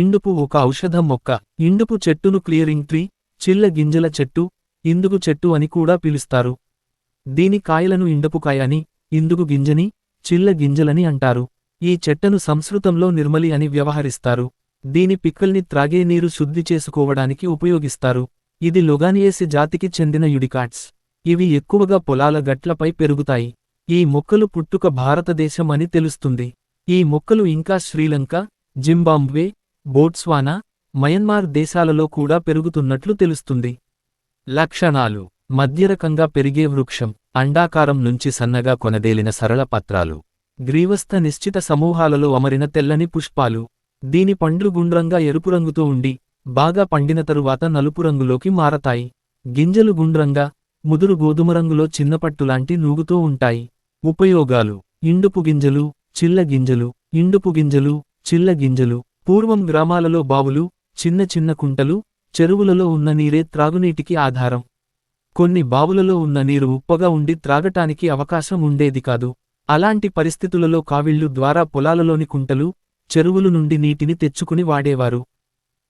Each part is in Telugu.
ఇండుపు ఒక ఔషధ మొక్క. ఇండుపు చెట్టును క్లియరింగ్ ట్రీ చిల్ల గింజల చెట్టు ఇందుకు చెట్టు అని కూడా పిలుస్తారు. దీని కాయలను ఇండపుకాయ అని ఇందుకు గింజని చిల్ల గింజలని అంటారు. ఈ చెట్టను సంస్కృతంలో నిర్మలి అని వ్యవహరిస్తారు. దీని పిక్కల్ని త్రాగే నీరు శుద్ధి చేసుకోవడానికి ఉపయోగిస్తారు. ఇది లొగానియేసి జాతికి చెందిన యుడికాట్స్. ఇవి ఎక్కువగా పొలాల గట్లపై పెరుగుతాయి. ఈ మొక్కలు పుట్టుక భారతదేశం అని తెలుస్తుంది. ఈ మొక్కలు ఇంకా శ్రీలంక జింబాబ్వే బోట్స్వానా మయన్మార్ దేశాలలో కూడా పెరుగుతున్నట్లు తెలుస్తుంది. లక్షణాలు. మధ్యరకంగా పెరిగే వృక్షం అండాకారం నుంచి సన్నగా కొనదేలిన సరళ పత్రాలు. గ్రీవస్థ నిశ్చిత సమూహాలలో అమరిన తెల్లని పుష్పాలు. దీని పండ్లు గుండ్రంగా ఎరుపు రంగుతో ఉండి బాగా పండిన తరువాత నలుపు రంగులోకి మారతాయి. గింజలు గుండ్రంగా ముదురు గోధుమ రంగులో చిన్నపట్టులాంటి నూగుతూ ఉంటాయి. ఉపయోగాలు. ఇండుపు గింజలు చిల్ల గింజలు ఇండుపు గింజలు చిల్ల గింజలు పూర్వం గ్రామాలలో బావులు చిన్న చిన్న కుంటలు చెరువులలో ఉన్న నీరే త్రాగునీటికి ఆధారం. కొన్ని బావులలో ఉన్న నీరు ఉప్పగా ఉండి త్రాగటానికి అవకాశం ఉండేది కాదు. అలాంటి పరిస్థితులలో కావిళ్ళు ద్వారా పొలాలలోని కుంటలు చెరువులు నుండి నీటిని తెచ్చుకుని వాడేవారు.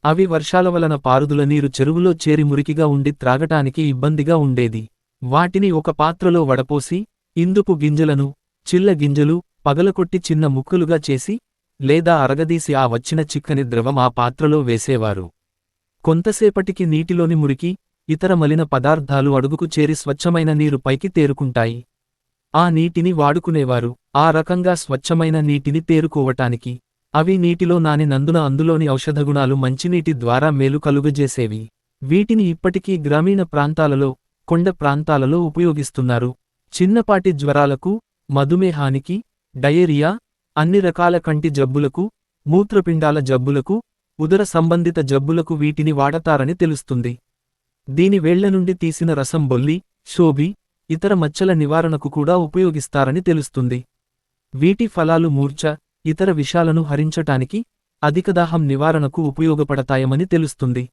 అవి వర్షాల వలన పారుదుల నీరు చెరువులో చేరి మురికిగా ఉండి త్రాగటానికి ఇబ్బందిగా ఉండేది. వాటిని ఒక పాత్రలో వడపోసి ఇందుపు గింజలను చిల్ల గింజలు పగలకొట్టి చిన్న ముక్కలుగా చేసి లేదా అరగదీసి ఆ వచ్చిన చిక్కని ద్రవం ఆ పాత్రలో వేసేవారు. కొంతసేపటికి నీటిలోని మురికి ఇతర మలిన పదార్థాలు అడుగుకు చేరి స్వచ్ఛమైన నీరు పైకి తేరుకుంటాయి. ఆ నీటిని వాడుకునేవారు ఆ రకంగా స్వచ్ఛమైన నీటిని తేరుకోవటానికి. అవి నీటిలో నాని నందున అందులోని ఔషధగుణాలు మంచినీటి ద్వారా మేలు కలుగజేసేవి. వీటిని ఇప్పటికీ గ్రామీణ ప్రాంతాలలో కొండ ప్రాంతాలలో ఉపయోగిస్తున్నారు. చిన్నపాటి జ్వరాలకు మధుమేహానికి డయేరియా అన్ని రకాల కంటి జబ్బులకు మూత్రపిండాల జబ్బులకు ఉదర సంబంధిత జబ్బులకు వీటిని వాడతారని తెలుస్తుంది. దీని వేళ్ళ నుండి తీసిన రసం బొల్లి శోభి ఇతర మచ్చల నివారణకు కూడా ఉపయోగిస్తారని తెలుస్తుంది. వీటి ఫలాలు మూర్ఛ ఇతర విషాలను హరించటానికి అధిక దాహం నివారణకు ఉపయోగపడతాయమని తెలుస్తుంది.